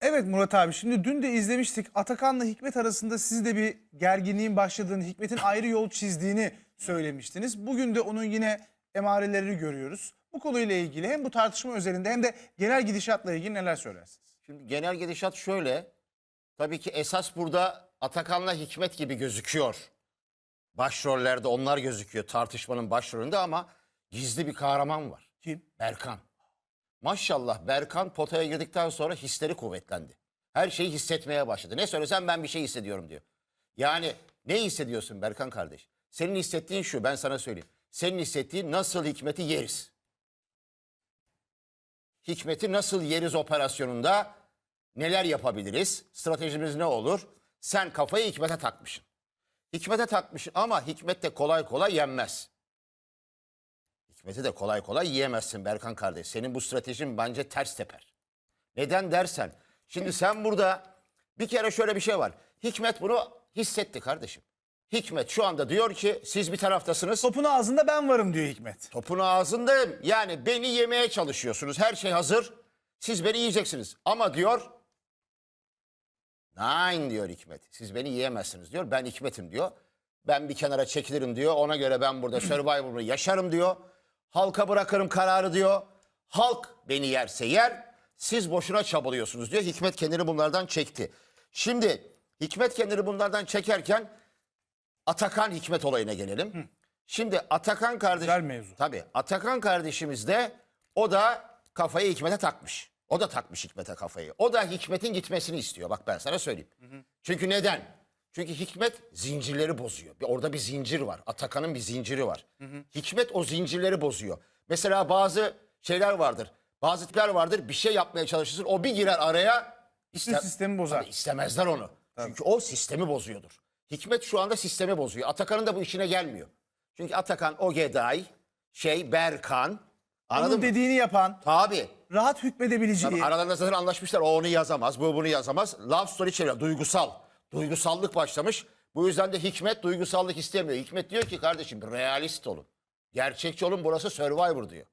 Evet Murat abi şimdi dün de izlemiştik. Atakan'la Hikmet arasında siz de bir gerginliğin başladığını, Hikmet'in ayrı yol çizdiğini söylemiştiniz. Bugün de onun yine emarelerini görüyoruz. Bu konuyla ilgili hem bu tartışma özelinde hem de genel gidişatla ilgili neler söylersiniz? Şimdi genel gidişat şöyle. Tabii ki esas burada Atakan'la Hikmet gibi gözüküyor. Başrollerde onlar gözüküyor tartışmanın başrolünde ama gizli bir kahraman var. Kim? Berkan. Maşallah Berkan potaya girdikten sonra hisleri kuvvetlendi. Her şeyi hissetmeye başladı. Ne söylesem ben bir şey hissediyorum diyor. Yani ne hissediyorsun Berkan kardeş? Senin hissettiğin şu ben sana söyleyeyim. Senin hissettiğin nasıl hikmeti yeriz. Hikmeti nasıl yeriz operasyonunda neler yapabiliriz? Stratejimiz ne olur? Sen kafayı hikmete takmışsın. Hikmete takmışsın ama hikmet de kolay kolay yenmez. Hikmeti de kolay kolay yiyemezsin Berkan kardeş. Senin bu stratejin bence ters teper. Neden dersen, şimdi sen burada bir kere şöyle bir şey var. Hikmet bunu hissetti kardeşim. Hikmet şu anda diyor ki siz bir taraftasınız. Topun ağzında ben varım diyor Hikmet. Topun ağzındayım. Yani beni yemeye çalışıyorsunuz. Her şey hazır. Siz beni yiyeceksiniz. Ama diyor Nein diyor Hikmet. Siz beni yiyemezsiniz diyor. Ben Hikmet'im diyor. Ben bir kenara çekilirim diyor. Ona göre ben burada Survivor'ı yaşarım diyor. Halka bırakırım kararı diyor. Halk beni yerse yer. Siz boşuna çabalıyorsunuz diyor. Hikmet kendini bunlardan çekti. Şimdi Hikmet kendini bunlardan çekerken Atakan Hikmet olayına gelelim. Şimdi Atakan kardeş Güzel mevzu. Tabii Atakan kardeşimiz de o da kafayı Hikmet'e takmış. O da takmış Hikmet'e kafayı. O da Hikmet'in gitmesini istiyor. Bak ben sana söyleyeyim. Çünkü neden? Çünkü Hikmet zincirleri bozuyor. Bir- Orada bir zincir var. Atakan'ın bir zinciri var. Hikmet o zincirleri bozuyor. Mesela bazı şeyler vardır. Bazı tipler vardır. Bir şey yapmaya çalışırsın. O bir girer araya. iste- sistemi bozar. Tabii istemezler onu. Çünkü o sistemi bozuyordur. Hikmet şu anda sistemi bozuyor. Atakan'ın da bu işine gelmiyor. Çünkü Atakan, Ogeday, şey Berkan. Anladın Onun mı? dediğini yapan, Tabii. rahat hükmedebileceği. Tabii aralarında zaten anlaşmışlar. O onu yazamaz, bu bunu yazamaz. Love story çeviriyor. Duygusal. Duygusallık başlamış. Bu yüzden de Hikmet duygusallık istemiyor. Hikmet diyor ki kardeşim realist olun. Gerçekçi olun burası Survivor diyor.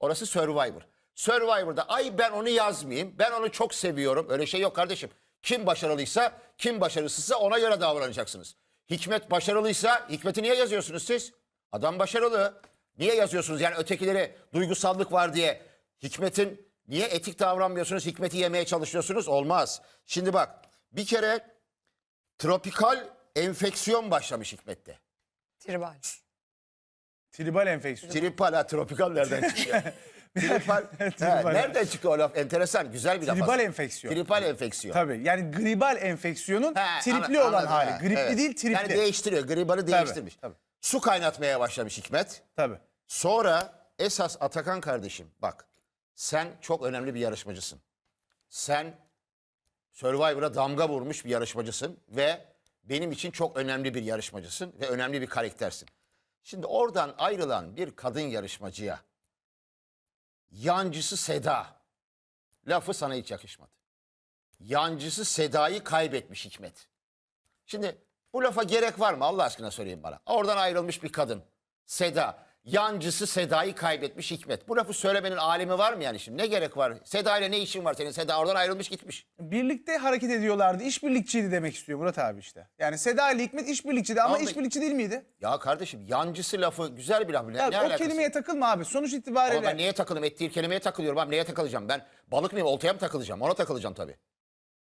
Orası Survivor. Survivor'da ay ben onu yazmayayım. Ben onu çok seviyorum. Öyle şey yok kardeşim. Kim başarılıysa, kim başarısızsa ona göre davranacaksınız. Hikmet başarılıysa Hikmet'i niye yazıyorsunuz siz? Adam başarılı. Niye yazıyorsunuz? Yani ötekileri duygusallık var diye Hikmet'in niye etik davranmıyorsunuz? Hikmet'i yemeye çalışıyorsunuz? Olmaz. Şimdi bak bir kere tropikal enfeksiyon başlamış Hikmet'te. Tribal. Tribal enfeksiyon. Tripal ha tropikal nereden çıkıyor? Tripal. He, nereden çıkıyor o laf? Enteresan, güzel bir laf. Tribal aslında. enfeksiyon. Tripal enfeksiyon. Tabii yani gribal enfeksiyonun He, tripli ana- olan anladım, hali. he, Gripli evet. değil tripli. Yani değiştiriyor. Gribarı değiştirmiş. tabii. Su kaynatmaya başlamış Hikmet. Tabii. Sonra esas Atakan kardeşim bak sen çok önemli bir yarışmacısın. Sen Survivor'a damga vurmuş bir yarışmacısın ve benim için çok önemli bir yarışmacısın ve önemli bir karaktersin. Şimdi oradan ayrılan bir kadın yarışmacıya yancısı Seda lafı sana hiç yakışmadı. Yancısı Seda'yı kaybetmiş Hikmet. Şimdi bu lafa gerek var mı Allah aşkına söyleyin bana. Oradan ayrılmış bir kadın. Seda. Yancısı Seda'yı kaybetmiş Hikmet. Bu lafı söylemenin alemi var mı yani şimdi? Ne gerek var? Seda ile ne işin var senin? Seda oradan ayrılmış gitmiş. Birlikte hareket ediyorlardı. İşbirlikçiydi demek istiyor Murat abi işte. Yani Seda ile Hikmet işbirlikçiydi ama Abi- işbirlikçi değil miydi? Ya kardeşim yancısı lafı güzel bir laf. Ne, Ya, ne o alakası? kelimeye takılma abi. Sonuç Ama itibariyle ben neye takılayım? Ettiği kelimeye takılıyorum. Abi neye takılacağım? Ben balık mıyım? Oltaya mı takılacağım? Ona takılacağım tabii.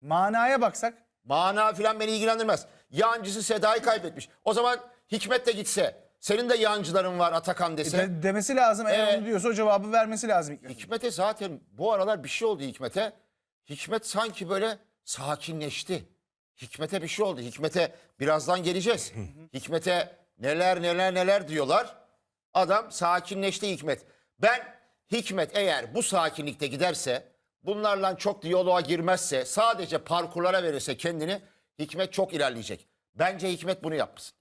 manaya baksak Mana filan beni ilgilendirmez. Yancısı Seda'yı kaybetmiş. O zaman Hikmet de gitse. Senin de yancıların var Atakan dese. de- demesi lazım. Eğer Ee, onu diyorsa o cevabı vermesi lazım. Hikmet. Hikmet'e zaten bu aralar bir şey oldu Hikmet'e. Hikmet sanki böyle sakinleşti. Hikmet'e bir şey oldu. Hikmet'e birazdan geleceğiz. Hikmet'e neler neler neler diyorlar. Adam sakinleşti Hikmet. Ben Hikmet eğer bu sakinlikte giderse, bunlarla çok diyaloğa girmezse, sadece parkurlara verirse kendini Hikmet çok ilerleyecek. Bence Hikmet bunu yapmasın.